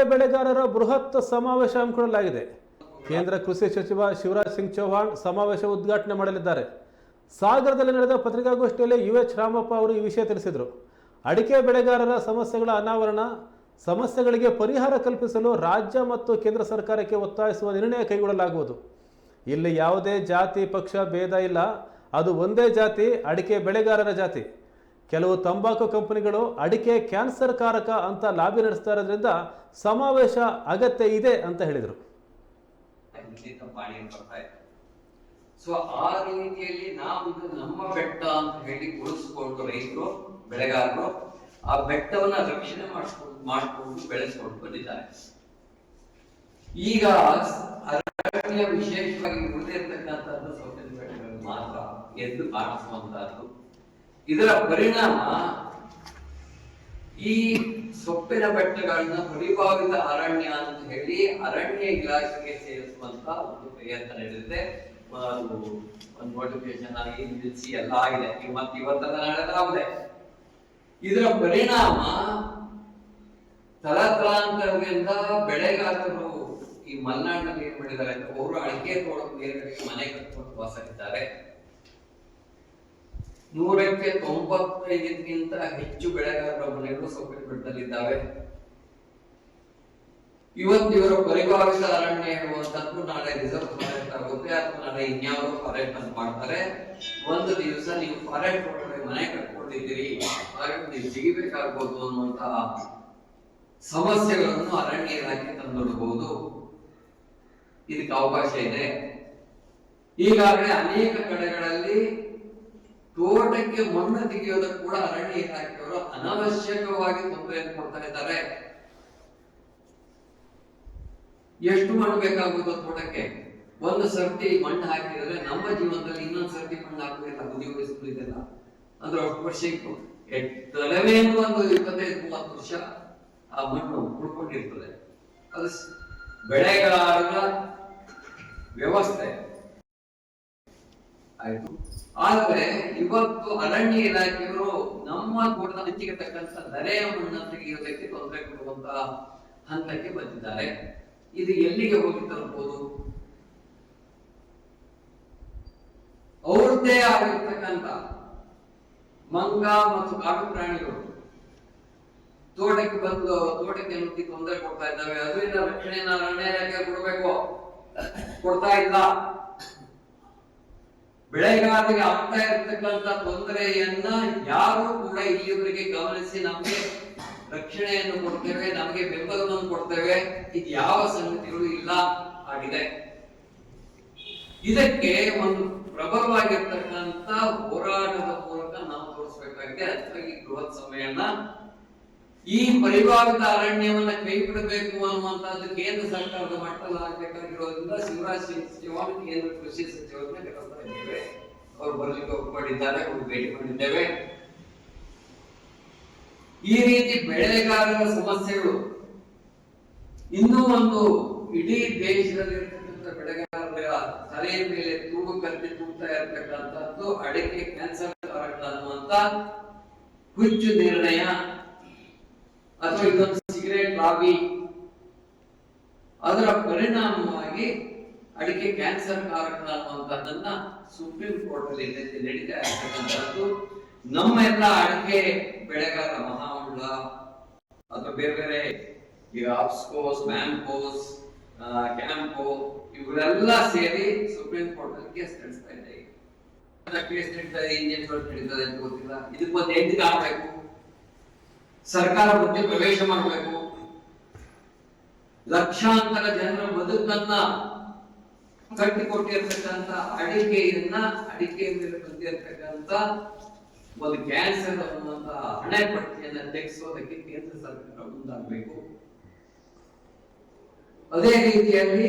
ಅಡಿಕೆ ಬೆಳೆಗಾರರ ಬೃಹತ್ ಸಮಾವೇಶ ಹಮ್ಮಿಕೊಳ್ಳಲಾಗಿದೆ. ಕೇಂದ್ರ ಕೃಷಿ ಸಚಿವ ಶಿವರಾಜ್ ಸಿಂಗ್ ಚೌಹಾಣ್ ಸಮಾವೇಶ ಉದ್ಘಾಟನೆ ಮಾಡಲಿದ್ದಾರೆ. ಸಾಗರದಲ್ಲಿ ನಡೆದ ಪತ್ರಿಕಾಗೋಷ್ಠಿಯಲ್ಲಿ ಯು ಎಚ್ ರಾಮಪ್ಪ ಅವರು ಈ ವಿಷಯ ತಿಳಿಸಿದರು. ಅಡಿಕೆ ಬೆಳೆಗಾರರ ಸಮಸ್ಯೆಗಳ ಅನಾವರಣ, ಸಮಸ್ಯೆಗಳಿಗೆ ಪರಿಹಾರ ಕಲ್ಪಿಸಲು ರಾಜ್ಯ ಮತ್ತು ಕೇಂದ್ರ ಸರ್ಕಾರಕ್ಕೆ ಒತ್ತಾಯಿಸುವ ನಿರ್ಣಯ ಕೈಗೊಳ್ಳಲಾಗುವುದು. ಇಲ್ಲಿ ಯಾವುದೇ ಜಾತಿ, ಪಕ್ಷ, ಭೇದ ಇಲ್ಲ. ಅದು ಒಂದೇ ಜಾತಿ, ಅಡಿಕೆ ಬೆಳೆಗಾರರ ಜಾತಿ. ಕೆಲವು ತಂಬಾಕು ಕಂಪನಿಗಳು ಅಡಿಕೆ ಕ್ಯಾನ್ಸರ್ ಕಾರಕ ಅಂತ ಲಾಬಿ ನಡೆಸ್ತಾ ಇರೋದ್ರಿಂದ ಸಮಾವೇಶ ಅಗತ್ಯ ಇದೆ ಅಂತ ಹೇಳಿದರು. ಸೊ ಆ ರೀತಿಯಲ್ಲಿ ನಾವು ನಮ್ಮ ಬೆಟ್ಟ ಅಂತ ಹೇಳಿ ಉಳಿಸ್ಕೊಂಡು ರೈತರು, ಬೆಳೆಗಾರರು ಆ ಬೆಟ್ಟವನ್ನ ರಕ್ಷಣೆ ಮಾಡಿಸ್ಕೊಂಡು ಮಾಡಿಕೊಂಡು ಬೆಳೆಸ್ಕೊಂಡು ಬಂದಿದ್ದಾರೆ. ಈಗ ವಿಶೇಷವಾಗಿ ಉಳಿದಿರ್ತಕ್ಕಂಥದ್ದು ಸೌತೆನ ಬೆಟ್ಟಗಳು ಮಾತ್ರ ಎದ್ದು ಕಾಣಿಸುವಂತಹದ್ದು. ಇದರ ಪರಿಣಾಮ ಈ ಸೊಪ್ಪಿನ ಬೆಟ್ಟಗಳನ್ನ ಪರಿಭಾವಿತ ಅರಣ್ಯ ಅಂತ ಹೇಳಿ ಅರಣ್ಯ ಇಲಾಖೆಗೆ ಸೇರಿಸುವಂತ ಒಂದು ಪ್ರಯತ್ನ ನಡೆದಿದೆ. ಒಂದು ನೋಟಿಫಿಕೇಶನ್ ಆಗಿ ನಿಲ್ಲಿಸಿ ಎಲ್ಲ ಆಗಿದೆ. ಇವತ್ತು ಇವತ್ತೆಲ್ಲ ನಡೆದಾಗಿದೆ ಇದರ ಪರಿಣಾಮ ತಲತಲಾಂತರದಿಂದ ಬೆಳೆಗಾರರು ಈ ಮಲ್ನಾಡಿನಲ್ಲಿ ಏನ್ ಮಾಡಿದ್ದಾರೆ? ಅವರು ಅಡಿಕೆ ತೋಟಕ್ಕೆ ಮನೆ ಕಟ್ಕೊಂಡು ವಾಸವಿದ್ದಾರೆ ನೂರಕ್ಕೆ ತೊಂಬತ್ತೈದಕ್ಕಿಂತ ಹೆಚ್ಚು ಬೆಳೆಗಾರರ ಮನೆಗಳು ಸೊಪ್ಪಿನ ಬೆಟ್ಟದಲ್ಲಿದ್ದಾವೆ ಇವತ್ತು ಇವರ ಪರಿಭಾವಿತ ಅರಣ್ಯ ಹೇಳುವಂತದ್ದು ನಾಳೆ ರಿಸರ್ವ್ ಫಾರೆಸ್ಟ್ ಆಗುತ್ತೆ, ಅಥವಾ ನಾಳೆ ಇನ್ಯಾವುದೋ ಫಾರೆಸ್ಟ್ ಅಂತ ಮಾಡ್ತಾರೆ. ಒಂದು ದಿವಸ ನೀವು ಫಾರೆಸ್ಟ್ ಒಳಗಡೆ ಮನೆ ಕಟ್ಕೊಂಡಿದ್ದೀರಿ, ಹಾಗಾಗಿ ನೀವು ಸಿಗಬೇಕಾಗ್ಬೋದು ಅನ್ನುವಂತಹ ಸಮಸ್ಯೆಗಳನ್ನು ಅರಣ್ಯ ಇಲಾಖೆ ತಂದೊಡ್ಡಬಹುದು ಇದಕ್ಕೆ ಅವಕಾಶ ಇದೆ. ಈಗಾಗಲೇ ಅನೇಕ ಕಡೆಗಳಲ್ಲಿ ತೋಟಕ್ಕೆ ಮಣ್ಣು ತೆಗೆಯೋದಕ್ಕೆ ಕೂಡ ಅರಣ್ಯ ಇಲಾಖೆಯವರು ಅನವಶ್ಯಕವಾಗಿ ತೊಂದರೆಯನ್ನು ಕೊಡ್ತಾ ಇದ್ದಾರೆ. ಎಷ್ಟು ಮಣ್ಣು ಬೇಕಾಗುತ್ತೋ ತೋಟಕ್ಕೆ? ಒಂದು ಸರ್ತಿ ಮಣ್ಣು ಹಾಕಿದ್ರೆ ನಮ್ಮ ಜೀವನದಲ್ಲಿ ಇನ್ನೊಂದು ಸರ್ತಿ ಮಣ್ಣು ಹಾಕುವುದಿಲ್ಲ ಉದ್ಯೋಗಿಸುವುದಿಲ್ಲ ಅಂದ್ರೆ ಅಷ್ಟು ವರ್ಷ ಇತ್ತು ತಲೆಮೇನು ಒಂದು ಇಪ್ಪತ್ತೈದು, ಮೂವತ್ತು ವರ್ಷ ಆ ಮಣ್ಣು ಉಳ್ಕೊಂಡಿರ್ತದೆ. ಅದು ಬೆಳೆಗಳ ವ್ಯವಸ್ಥೆ. ಆಯ್ತು. ಆದ್ರೆ ಇವತ್ತು ಅರಣ್ಯ ಇಲಾಖೆಯವರು ನಮ್ಮ ತೋಟದ ಹಂಚಿಗೆ ತಕ್ಕಂತ ನರೆಯ ಮಣ್ಣನ್ನು ತೆಗೆಯುವುದಕ್ಕೆ ತೊಂದರೆ ಕೊಡುವಂತ ಹಂತಕ್ಕೆ ಬಂದಿದ್ದಾರೆ. ಇದು ಎಲ್ಲಿಗೆ ಹೋಗಿ ತಲುಪಬಹುದು ಅವ್ರದ್ದೇ ಆಗಿರ್ತಕ್ಕಂತ ಮಂಗ ಮತ್ತು ಕಾಡು ಪ್ರಾಣಿಗಳು ತೋಟಕ್ಕೆ ಬಂದು ತೋಟಕ್ಕೆ ನುಗ್ಗಿ ತೊಂದರೆ ಕೊಡ್ತಾ ಇದ್ದಾವೆ. ಅದರಿಂದ ರಕ್ಷಣೆಯನ್ನು ಅರಣ್ಯ ಇಲಾಖೆ ಕೊಡಬೇಕು. ಕೊಡ್ತಾ ಇಲ್ಲ. ಬೆಳೆಗಾರರಿಗೆ ಆಗ್ತಾ ಇರತಕ್ಕಂತ ತೊಂದರೆಯನ್ನ ಯಾರು ಕೂಡ ಇಲ್ಲಿವರೆಗೆ ಗಮನಿಸಿ ನಮಗೆ ರಕ್ಷಣೆಯನ್ನು ಕೊಡ್ತೇವೆ, ನಮಗೆ ಬೆಂಬಲವನ್ನು ಕೊಡ್ತೇವೆ. ಇದು ಯಾವ ಸಂಗತಿಗಳು ಇಲ್ಲ ಆಗಿದೆ. ಇದಕ್ಕೆ ಒಂದು ಪ್ರಬಲವಾಗಿರ್ತಕ್ಕಂತ ಹೋರಾಟದ ಮೂಲಕ ನಾವು ತೋರಿಸಬೇಕಾಗಿದೆ. ಅದಕ್ಕಾಗಿ ಬೃಹತ್ ಸಮ್ಮೇಳನ ಈ ಪರಿಭಾವಿತ ಅರಣ್ಯವನ್ನ ಕೈ ಬಿಡಬೇಕು ಅನ್ನುವಂತಹದ್ದು ಕೇಂದ್ರ ಸರ್ಕಾರದ ಮಟ್ಟದಲ್ಲಿ ಆಗ್ಬೇಕಾಗಿರೋದ್ರಿಂದ ಶಿವರಾಜ್ ಸಿಂಗ್ ಚೌಹಾಣ್ ಕೇಂದ್ರ ಕೃಷಿ ಸಚಿವರನ್ನ ಕರೆಸ್ತಾ ಇದ್ದೇವೆ ಅವ್ರು ಬರಲಿಕ್ಕೆ ಒಪ್ಪಿಕೊಂಡಿದ್ದಾರೆ ಅವರು ಭೇಟಿ ಮಾಡಿದ್ದೇವೆ. ಈ ರೀತಿ ಬೆಳೆಗಾರರ ಸಮಸ್ಯೆಗಳು ಇನ್ನೂ ಒಂದು ಇಡೀ ದೇಶದಲ್ಲಿ ಇರ್ತಕ್ಕಂಥ ಬೆಳೆಗಾರರ ತಲೆಯ ಮೇಲೆ ತೂಗು ಕತ್ತಿ ತೂಗ್ತಾ ಇರ್ತಕ್ಕಂಥದ್ದು ಅಡಿಕೆ, ಕ್ಯಾನ್ಸರ್ ಕಾರಕ ಅನ್ನುವಂತ ಹುಚ್ಚು ನಿರ್ಣಯ ಇದೊಂದು ಸಿಗರೇಟ್ ಲಾಬಿ. ಅದರ ಪರಿಣಾಮವಾಗಿ ಅಡಿಕೆ ಕ್ಯಾನ್ಸರ್ ಕಾರಣ ಅನ್ನುವಂಥದ್ದನ್ನ ಸುಪ್ರೀಂ ಕೋರ್ಟ್ ಅಲ್ಲಿ ನಡೆ- ನಡೀತಾ ಇರ್ತಕ್ಕಂಥದ್ದು ನಮ್ಮ ಎಲ್ಲ ಅಡಿಕೆ ಬೆಳೆಗಾರ ಮಹಾಮಂಡಲ ಅಥವಾ ಬೇರೆ ಬೇರೆ ಈಗ ಆಪ್ಸ್ಕೋಸ್, ಮ್ಯಾಂಕೋಸ್ ಕ್ಯಾಂಪೋ ಇವರೆಲ್ಲ ಸೇರಿ ಸುಪ್ರೀಂ ಕೋರ್ಟ್ ಅಲ್ಲಿ ಕೇಸ್ ನಡೆಸ್ತಾ ಇದೆ. ಕೇಸ್ ನಡೀತಾ ಇದೆ ಇಂಜಿನ್ ಕೋರ್ಟ್ ನಡೀತದೆ ಅಂತ ಗೊತ್ತಿಲ್ಲ. ಇದಕ್ಕೊಂದು ಎಂದಿಗೆ ಆಗ್ಬೇಕು ಸರ್ಕಾರ ಮಧ್ಯೆ ಪ್ರವೇಶ ಮಾಡಬೇಕು. ಲಕ್ಷಾಂತರ ಜನರ ಬದುಕನ್ನ ಕಟ್ಟಿಕೊಟ್ಟಿರ್ತಕ್ಕಂಥ ಅಡಿಕೆಯನ್ನ ಅಡಿಕೆ ಮೇಲೆ ಬಂದಿರತಕ್ಕಂತ ಒಂದು ಕ್ಯಾನ್ಸರ್ ಅನ್ನುವಂತ ಹಣೆಪಟ್ಟಿಯನ್ನ ತೆಗೆಸೋದಕ್ಕೆ ಕೇಂದ್ರ ಸರ್ಕಾರ ಮುಂದಾಗಬೇಕು. ಅದೇ ರೀತಿಯಲ್ಲಿ